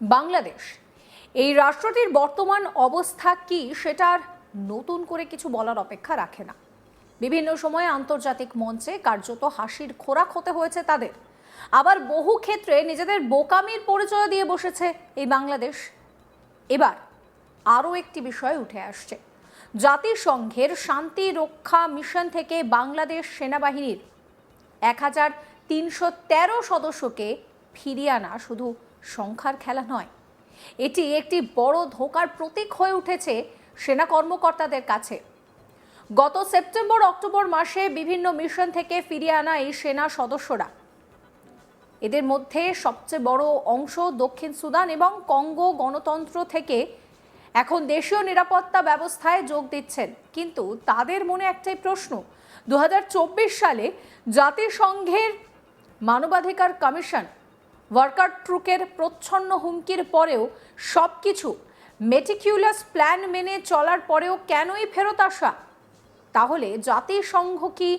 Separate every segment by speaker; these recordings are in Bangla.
Speaker 1: বাংলাদেশ। এই রাষ্ট্রটির বর্তমান অবস্থা কি সেটার নতুন করে কিছু বলার অপেক্ষা রাখে না। বিভিন্ন সময়ে আন্তর্জাতিক মঞ্চে কার্যত হাসির খোরাক হতে হয়েছে তাদের। আবার বহু ক্ষেত্রে নিজেদের বোকামির পরিচয় দিয়ে বসেছে এই বাংলাদেশ। এবার আরও একটি বিষয় উঠে আসছে। জাতিসংঘের শান্তি রক্ষা মিশন থেকে বাংলাদেশ সেনাবাহিনীর এক হাজার তিনশো তেরো সদস্যকে ফিরিয়ে আনা শুধু সংখ্যার খেলা নয়। এটি একটি বড় ধোকার প্রতীক হয়ে উঠেছে সেনা কর্মকর্তাদের কাছে। গত সেপ্টেম্বর, অক্টোবর মাসে বিভিন্ন মিশন থেকে ফিরিয়ে আনা এই সেনা সদস্যরা। এদের মধ্যে সবচেয়ে বড় অংশ দক্ষিণ সুদান এবং কঙ্গো গণতন্ত্র থেকে এখন দেশীয় নিরাপত্তা ব্যবস্থায় যোগ দিচ্ছেন। কিন্তু তাদের মনে একটাই প্রশ্ন দু হাজার চব্বিশ সালে জাতিসংঘের মানবাধিকার কমিশন ওয়ার্কার ট্রুকের প্রচ্ছন্ন হুমকির পরেও সব কিছু মেটিকিউলাস প্ল্যান মেনে চলার পরেও কেনই ফেরত আসা? তাহলে জাতিসংঘ কি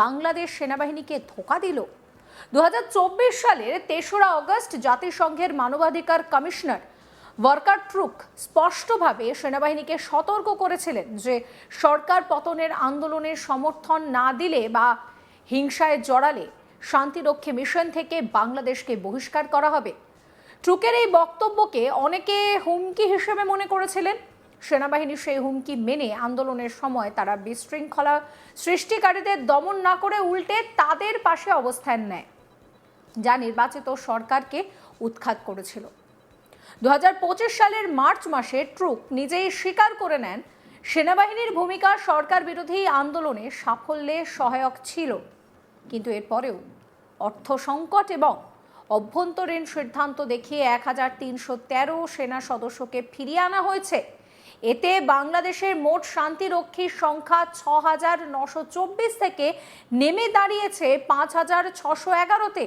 Speaker 1: বাংলাদেশ সেনাবাহিনীকে ধোকা দিল? দু হাজার চব্বিশ সালের তেসরা অগস্ট জাতিসংঘের মানবাধিকার কমিশনার ওয়ার্কার ট্রুক স্পষ্টভাবে সেনাবাহিনীকে সতর্ক করেছিলেন যে সরকার পতনের আন্দোলনের সমর্থন না দিলে বা হিংসায় জড়ালে শান্তিরক্ষী মিশন থেকে বাংলাদেশকে বহিষ্কার করা হবে। ট্রুকের এই বক্তব্যকে অনেকে হুমকি হিসেবে মনে করেছিলেন। সেনাবাহিনী সেই হুমকি মেনে আন্দোলনের সময় তারা বিশৃঙ্খলা সৃষ্টিকারীদের দমন না করে উল্টে তাদের পাশে অবস্থান নেয়, যা নির্বাচিত সরকারকে উৎখাত করেছিল। দু হাজার পঁচিশ সালের মার্চ মাসে ট্রুক নিজেই স্বীকার করে নেন, সেনাবাহিনীর ভূমিকা সরকার বিরোধী আন্দোলনে সাফল্যে সহায়ক ছিল। কিন্তু এরপরেও অর্থ সংকট এবং অভ্যন্তরীণ সিদ্ধান্ত দেখিয়ে এক হাজার তিনশো তেরো সেনা সদস্যকে ফিরিয়ে আনা হয়েছে। এতে বাংলাদেশের মোট শান্তিরক্ষীর সংখ্যা ছ হাজার নশো চব্বিশ থেকে নেমে দাঁড়িয়েছে পাঁচ হাজার ছশো এগারোতে।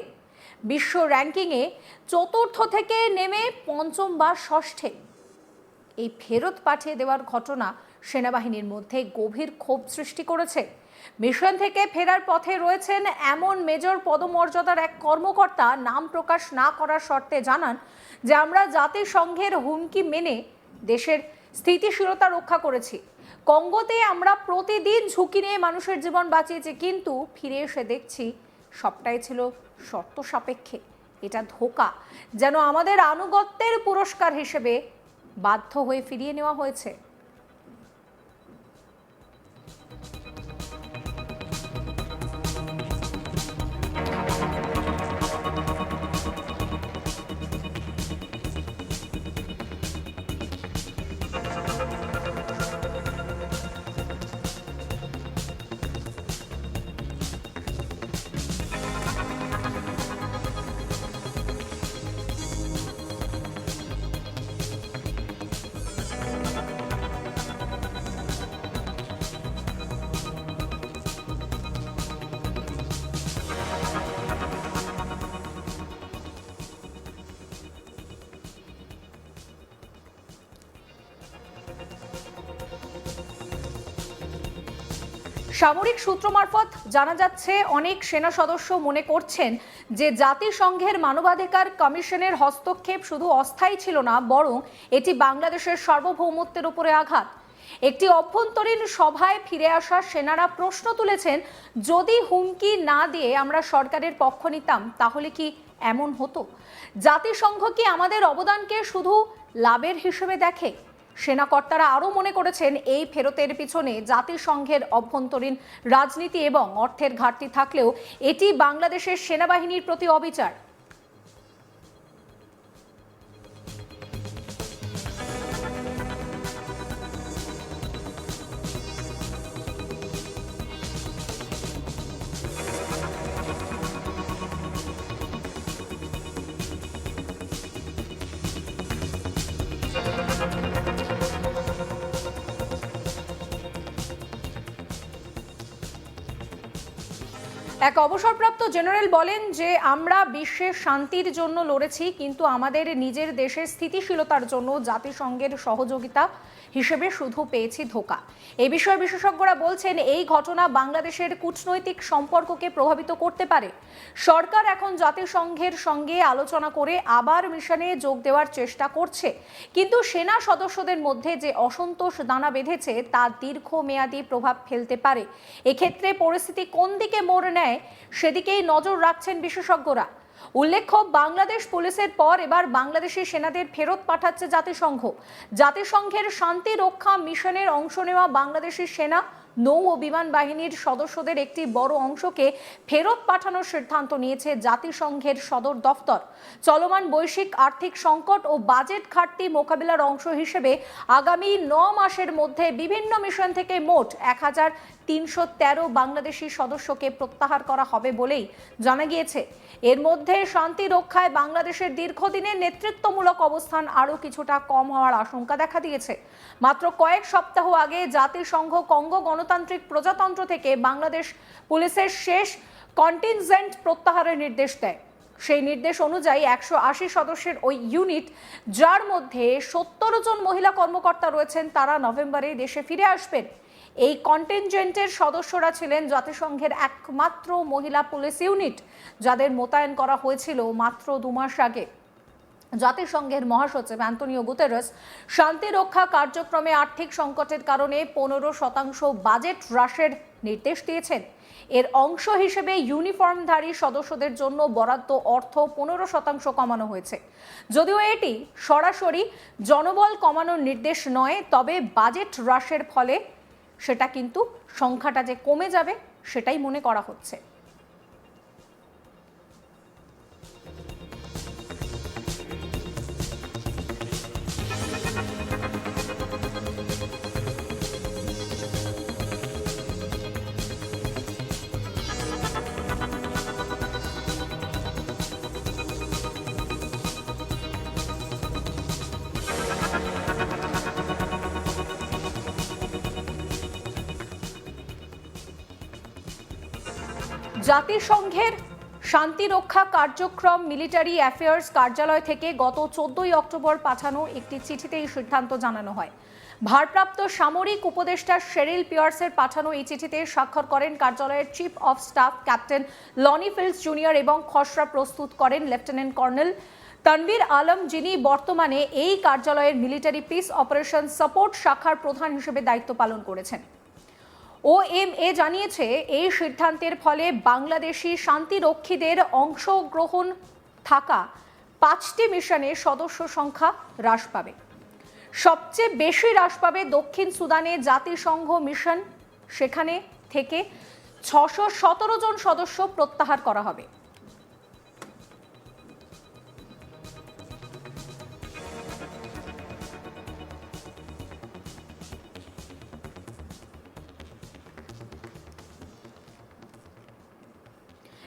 Speaker 1: বিশ্ব র্যাঙ্কিংয়ে চতুর্থ থেকে নেমে পঞ্চম বা ষষ্ঠে। এই ফেরত পাঠিয়ে দেওয়ার ঘটনা সেনাবাহিনীর মধ্যে গভীর ক্ষোভ সৃষ্টি করেছে। মিশন থেকে ফেরার পথে রয়েছেন এমন মেজর পদমর্যাদার এক কর্মকর্তা, নাম প্রকাশ না করার শর্তে জানান যে, আমরা জাতিসংঘের হুমকি মেনে দেশের স্থিতিশীলতা রক্ষা করেছি। কঙ্গোতে আমরা প্রতিদিন ঝুঁকি নিয়ে মানুষের জীবন বাঁচিয়েছি, কিন্তু ফিরে এসে দেখছি সবটাই ছিল শর্ত সাপেক্ষে। এটা ধোকা, যেন আমাদের আনুগত্যের পুরস্কার হিসেবে বাধ্য হয়ে ফিরিয়ে নেওয়া হয়েছে। সামরিক সূত্র মারফত জানা যাচ্ছে, অনেক সেনা সদস্য মনে করছেন যে জাতিসংঘের মানবাধিকার কমিশনের হস্তক্ষেপ শুধু অস্থায়ী ছিল না, বরং এটি বাংলাদেশের সার্বভৌমত্বের উপরে আঘাত। একটি অভ্যন্তরীণ সভায় ফিরে আসা সেনারা প্রশ্ন তুলেছেন, যদি হুমকি না দিয়ে আমরা সরকারের পক্ষ নিতাম, তাহলে কি এমন হতো? জাতিসংঘ কি আমাদের অবদানকে শুধু লাভের হিসেবে দেখে? সেনাকর্তারা আরও মনে করেছেন এই ফেরতের পিছনে জাতিসংঘের অভ্যন্তরীণ রাজনীতি এবং অর্থের ঘাটতি থাকলেও এটি বাংলাদেশের সেনাবাহিনীর প্রতি অবিচার। এক অবসরপ্রাপ্ত জেনারেল বলেন যে, আমরা বিশ্বের শান্তির জন্য লড়েছি, কিন্তু আমাদের নিজের দেশের স্থিতিশীলতার জন্য জাতিসংঘের সহযোগিতা হিসেবে শুধু পেয়েছি ধোকা। এ বিষয়ে বিশেষজ্ঞরা বলছেন, এই ঘটনা বাংলাদেশের কূটনৈতিক সম্পর্ককে প্রভাবিত করতে পারে। সরকার এখন জাতিসংঘের সঙ্গে আলোচনা করে আবার মিশনে যোগ দেওয়ার চেষ্টা করছে। কিন্তু সেনা সদস্যদের মধ্যে যে অসন্তোষ দানা বেঁধেছে, তা দীর্ঘমেয়াদী প্রভাব ফেলতে পারে। এক্ষেত্রে পরিস্থিতি কোন দিকে মোড় নেয় সেদিকেই নজর রাখছেন বিশেষজ্ঞরা। উল্লেখ্য, বাংলাদেশ পুলিশের পর এবার বাংলাদেশি সেনাদের ফেরত পাঠাচ্ছে জাতিসংঘ। জাতিসংঘের শান্তি রক্ষা মিশনের অংশ নেওয়া বাংলাদেশি সেনা নৌ ও বিমান বাহিনীর সদস্যদের একটি বড় অংশকে ফেরত পাঠানোর সিদ্ধান্ত নিয়েছে জাতিসংঘের সদর দফতর। চলমান বৈশ্বিক আর্থিক সংকট ও বাজেট ঘাটতি মোকাবিলার অংশ হিসেবে আগামী ন মাসের মধ্যে বিভিন্ন মিশন থেকে মোট এক হাজার তিনশো তেরো বাংলাদেশি সদস্যকে প্রত্যাহার করা হবে বলেই জানা গিয়েছে। এর মধ্যে শান্তি রক্ষায় বাংলাদেশের দীর্ঘদিনের নেতৃত্বমূলক অবস্থান আরও কিছুটা কম হওয়ার আশঙ্কা দেখা দিয়েছে। মাত্র কয়েক সপ্তাহ আগে জাতিসংঘ কঙ্গো গণতান্ত্রিক প্রজাতন্ত্র থেকে বাংলাদেশ পুলিশের শেষ কন্টিনজেন্ট প্রত্যাহারের নির্দেশ দেয়। সেই নির্দেশ অনুযায়ী একশো আশি সদস্যের ওই ইউনিট যার মধ্যে সত্তর জন মহিলা কর্মকর্তা রয়েছেন, তারা নভেম্বরে দেশে ফিরে আসবেন। এই কন্টেনজেন্টের সদস্যরা ছিলেন জাতিসংঘের একমাত্র মহিলা পুলিশ ইউনিট যাদের মোতায়েন করা হয়েছিল মাত্র দু মাস আগে। জাতিসংঘের মহাসচিব অ্যান্টনিও গুতেরাস, শান্তি রক্ষা কার্যক্রমে আর্থিক সংকটের কারণে পনেরো শতাংশ বাজেট হ্রাসের নির্দেশ দিয়েছেন। এর অংশ হিসেবে ইউনিফর্মধারী সদস্যদের জন্য বরাদ্দ অর্থ পনেরো শতাংশ কমানো হয়েছে। যদিও এটি সরাসরি জনবল কমানোর নির্দেশ নয়, তবে বাজেট হ্রাসের ফলে সেটা কিন্তু সংখ্যাটা যে কমে যাবে সেটাই মনে করা হচ্ছে। জাতিসংঘের শান্তি রক্ষা কার্যক্রম, মিলিটারি অ্যাফেয়ার্স কার্যালয় থেকে গত চোদ্দই অক্টোবর পাঠানো একটি চিঠিতে এই সিদ্ধান্ত জানানো হয়। ভারপ্রাপ্ত সামরিক উপদেষ্টা শেরিল পিয়ার্সের পাঠানো এই চিঠিতে স্বাক্ষর করেন কার্যালয়ের chief of staff captain Lonnie Fields junior এবং খসড়া প্রস্তুত করেন লেফটেন্যান্ট কর্নেল তানভীর আলম, যিনি বর্তমানে এই কার্যালয়ের মিলিটারি পিস অপারেশন সাপোর্ট শাখার প্রধান হিসেবে দায়িত্ব পালন করেছেন। ও এম এ জানিয়েছে, এই সিদ্ধান্তের ফলে বাংলাদেশি শান্তিরক্ষীদের অংশগ্রহণ থাকা পাঁচটি মিশনে সদস্য সংখ্যা হ্রাস পাবে। সবচেয়ে বেশি হ্রাস পাবে দক্ষিণ সুদানে জাতিসংঘ মিশন। সেখানে থেকে ছশো সতেরো জন সদস্য প্রত্যাহার করা হবে।